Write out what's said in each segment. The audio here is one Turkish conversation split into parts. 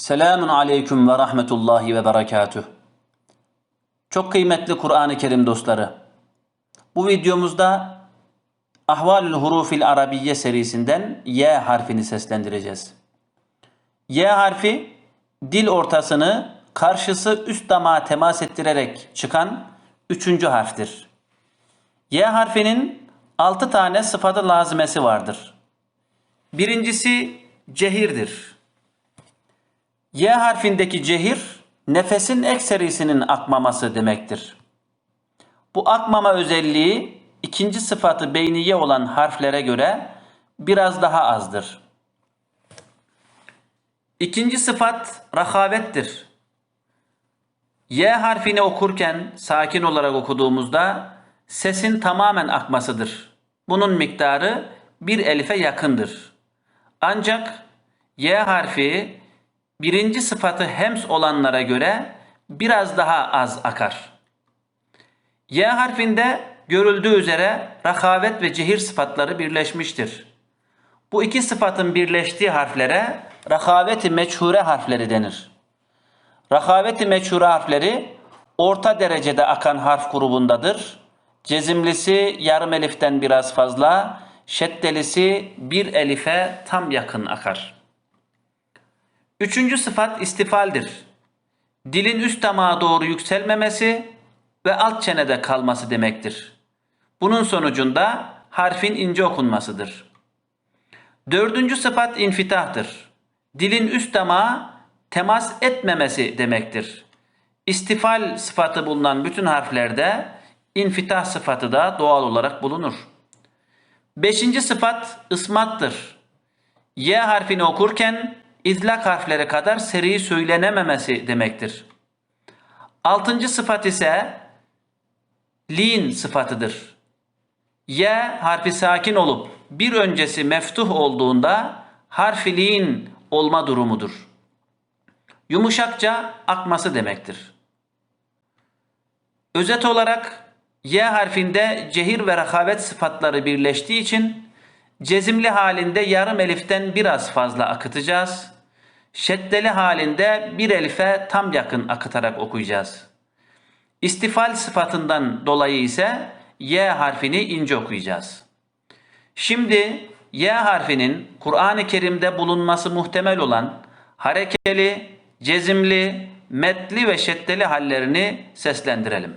Selamun aleyküm ve rahmetullahi ve berekatüh. Çok kıymetli Kur'an-ı Kerim dostları. Bu videomuzda Ahvalül Hurufil Arabiye serisinden Y harfini seslendireceğiz. Y harfi dil ortasını karşısı üst damağa temas ettirerek çıkan üçüncü harftir. Y harfinin altı tane sıfatı lazimesi vardır. Birincisi cehirdir. Y harfindeki cehir nefesin ekserisinin akmaması demektir. Bu akmama özelliği ikinci sıfatı beyniye olan harflere göre biraz daha azdır. İkinci sıfat rahavettir. Y harfini okurken sakin olarak okuduğumuzda sesin tamamen akmasıdır. Bunun miktarı bir elife yakındır. Ancak Y harfi birinci sıfatı hems olanlara göre biraz daha az akar. Y harfinde görüldüğü üzere rahavet ve cehir sıfatları birleşmiştir. Bu iki sıfatın birleştiği harflere rahaveti meçhure harfleri denir. Rahaveti meçhure harfleri orta derecede akan harf grubundadır. Cezimlisi yarım eliften biraz fazla, şeddelisi bir elife tam yakın akar. Üçüncü sıfat istifaldir. Dilin üst damağa doğru yükselmemesi ve alt çenede kalması demektir. Bunun sonucunda harfin ince okunmasıdır. Dördüncü sıfat infitahtır. Dilin üst damağa temas etmemesi demektir. İstifal sıfatı bulunan bütün harflerde infitah sıfatı da doğal olarak bulunur. Beşinci sıfat ısmattır. Y harfini okurken izlak harfleri kadar seri söylenememesi demektir. Altıncı sıfat ise lin sıfatıdır. Y harfi sakin olup bir öncesi meftuh olduğunda harfi lin olma durumudur. Yumuşakça akması demektir. Özet olarak Y harfinde cehir ve rakavet sıfatları birleştiği için cezimli halinde yarım eliften biraz fazla akıtacağız. Şeddeli halinde bir elife tam yakın akıtarak okuyacağız. İstifal sıfatından dolayı ise Y harfini ince okuyacağız. Şimdi Y harfinin Kur'an-ı Kerim'de bulunması muhtemel olan harekeli, cezimli, metli ve şeddeli hallerini seslendirelim.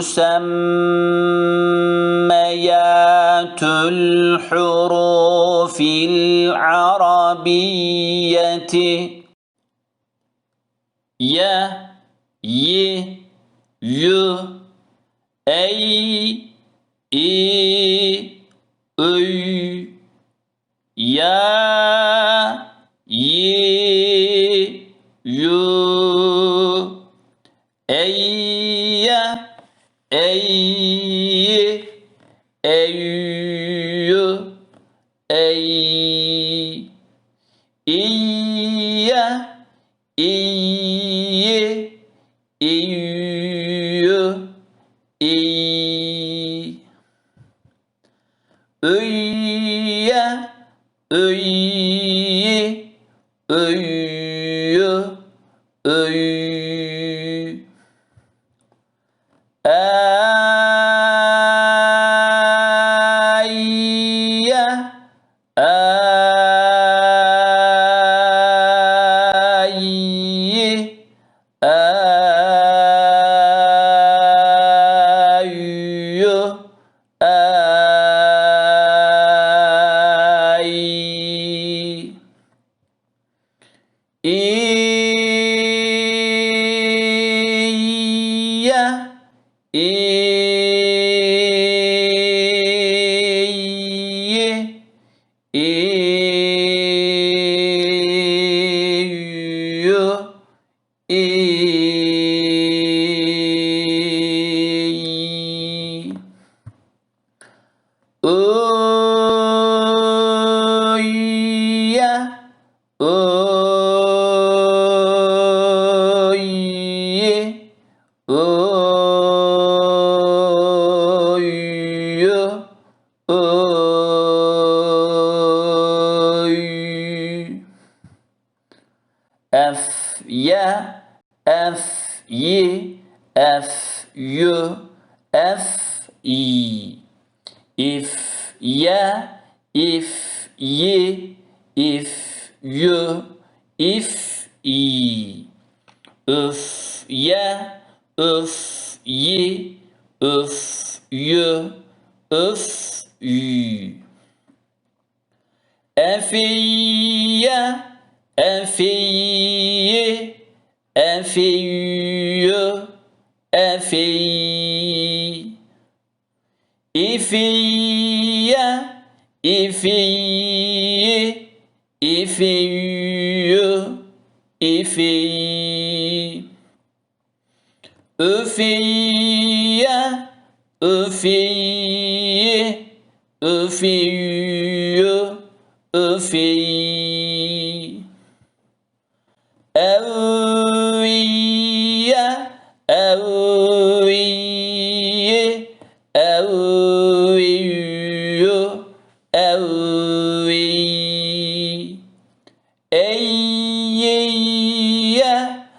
مسميات الحروف العربية. يا ي ي أي إي أي يا ey İyye iyi iyi iyi öye öyi öyi Eye Eye Eye Eye Eye ya F yi F yu F i if ya if yi if yu if i Üf ya üf yi üf yu üf ü Efiye, efiye, FI, FI, IFI, IFI, IFI, IFI, EFI, EFI, EFI, EFI. Yeah,